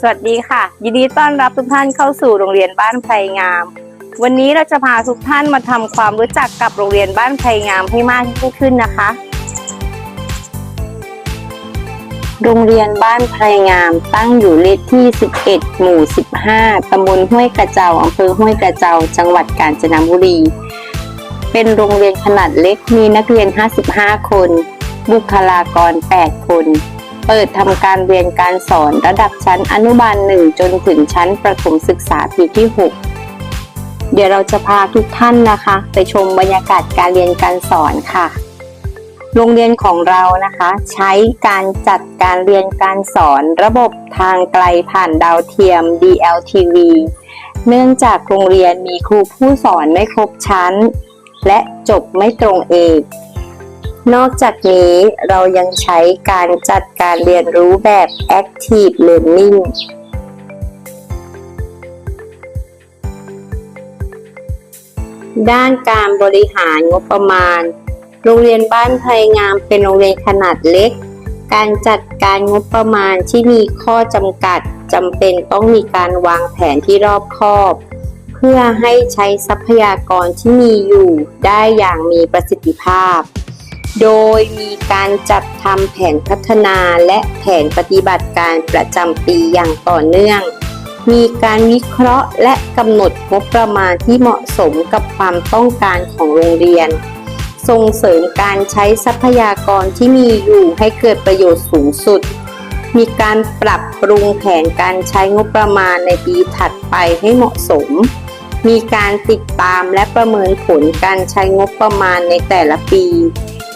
สวัสดีค่ะ ยินดีต้อนรับทุกท่านเข้าสู่โรงเรียนบ้านไพรงาม วันนี้เราจะพาทุกท่านมาทำความรู้จักกับโรงเรียนบ้านไพรงามให้มากยิ่งขึ้นนะคะ โรงเรียนบ้านไพรงามตั้งอยู่เลขที่ 11 หมู่ 15 ตำบลห้วยกระเจ้าอำเภอห้วยกระเจ้าจังหวัดกาญจนบุรี เป็นโรงเรียนขนาดเล็กมีนักเรียน 55 คน บุคลากร 8 คน เปิดทำการเรียนการสอนระดับชั้นอนุบาล1จนถึงชั้นประถมศึกษาปีที่ 6 เดี๋ยวเราจะพาทุกท่านนะคะ ไปชมบรรยากาศการเรียนการสอนค่ะ โรงเรียนของเรานะคะ ใช้การจัดการเรียนการสอนระบบทางไกลผ่านดาวเทียม DLTV เนื่องจากโรงเรียนมีครูผู้สอนไม่ครบชั้น และจบไม่ตรงเอก นอกจากนี้เรายังใช้การจัดการเรียนรู้แบบ Active Learning ด้านการบริหารงบประมาณ โรงเรียนบ้านไพรงามเป็นโรงเรียนขนาดเล็ก การจัดการงบประมาณที่มีข้อจำกัดจำเป็นต้องมีการวางแผนที่รอบคอบ เพื่อให้ใช้ทรัพยากรที่มีอยู่ได้อย่างมีประสิทธิภาพ โดยมีการจัดทำแผนพัฒนาและแผนปฏิบัติการประจำปีอย่างต่อเนื่อง มีการวิเคราะห์และกำหนดงบประมาณที่เหมาะสมกับความต้องการของโรงเรียน ส่งเสริมการใช้ทรัพยากรที่มีอยู่ให้เกิดประโยชน์สูงสุด มีการปรับปรุงแผนการใช้งบประมาณในปีถัดไปให้เหมาะสมมีการติดตามและประเมินผลการใช้งบประมาณในแต่ละปี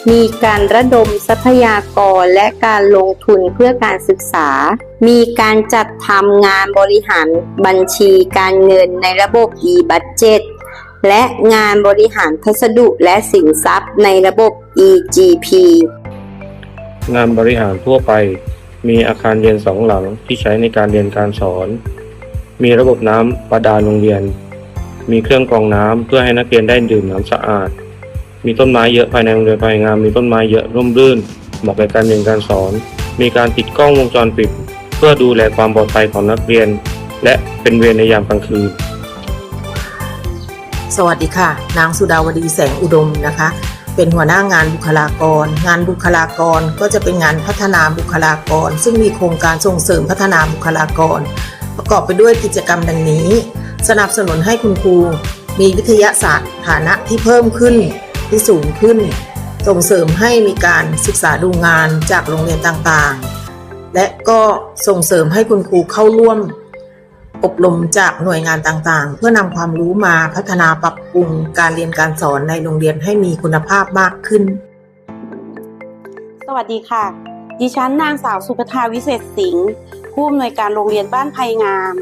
มีการระดมทรัพยากรและการลงทุนเพื่อการศึกษา มีการจัดทำงานบริหารบัญชีการเงินในระบบ e-budget และงานบริหารพัสดุและสินทรัพย์ในระบบ EGP งานบริหารทั่วไป มีอาคารเรียนสองหลังที่ใช้ในการเรียนการสอน มีระบบน้ำประดาโรงเรียน มีเครื่องกรองน้ำเพื่อให้นักเรียนได้ดื่มน้ำสะอาด มีต้นไม้เยอะภายในโรงเรียนภายในงานมีต้นไม้เยอะร่มรื่น เหมาะแก่การเรียนการสอน มีการติดกล้องวงจรปิด เพื่อดูแลความปลอดภัยของนักเรียน และเป็นเวรในยามกลางคืนสวัสดีค่ะ นางสุดาวดีแสงอุดมนะคะ เป็นหัวหน้างานบุคลากร งานบุคลากรก็จะเป็นงานพัฒนาบุคลากร ซึ่งมีโครงการส่งเสริมพัฒนาบุคลากร ประกอบไปด้วยกิจกรรมดังนี้ สนับสนุนให้คุณครูมีวิทยาศาสตร์ฐานะที่เพิ่มขึ้น ที่สูงขึ้น ส่งเสริมให้มีการศึกษาดูงานจากโรงเรียนต่างๆ และก็ส่งเสริมให้คุณครูเข้าร่วม อบรมจากหน่วยงานต่างๆ เพื่อนำความรู้มาพัฒนาปรับปรุงการเรียนการสอนในโรงเรียนให้มีคุณภาพมากขึ้น สวัสดีค่ะ ดิฉันนางสาวสุภทาวิเศษสิงห์ผู้อำนวยการโรงเรียนบ้านไพงาม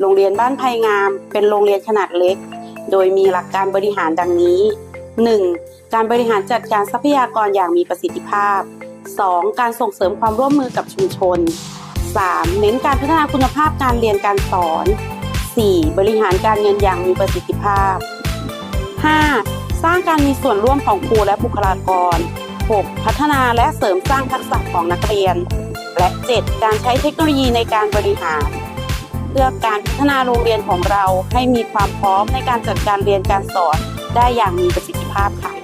โรงเรียนบ้านไพงาม เป็นโรงเรียนขนาดเล็ก โดยมีหลักการบริหารดังนี้ 1. การบริหารจัดการทรัพยากรอย่างมีประสิทธิภาพ 2. การส่งเสริมความร่วมมือกับชุมชน 3. เน้นการพัฒนาคุณภาพการเรียนการสอน 4. บริหารการเงินอย่างมีประสิทธิภาพ 5. สร้างการมีส่วนร่วมของครูและบุคลากร 6. พัฒนาและเสริมสร้างทักษะของนักเรียน และ 7. การใช้เทคโนโลยีในการบริหาร เพื่อการพัฒนาโรงเรียนของเราให้มีความพร้อมในการจัดการเรียนการสอนได้อย่างมีประสิทธิภาพค่ะ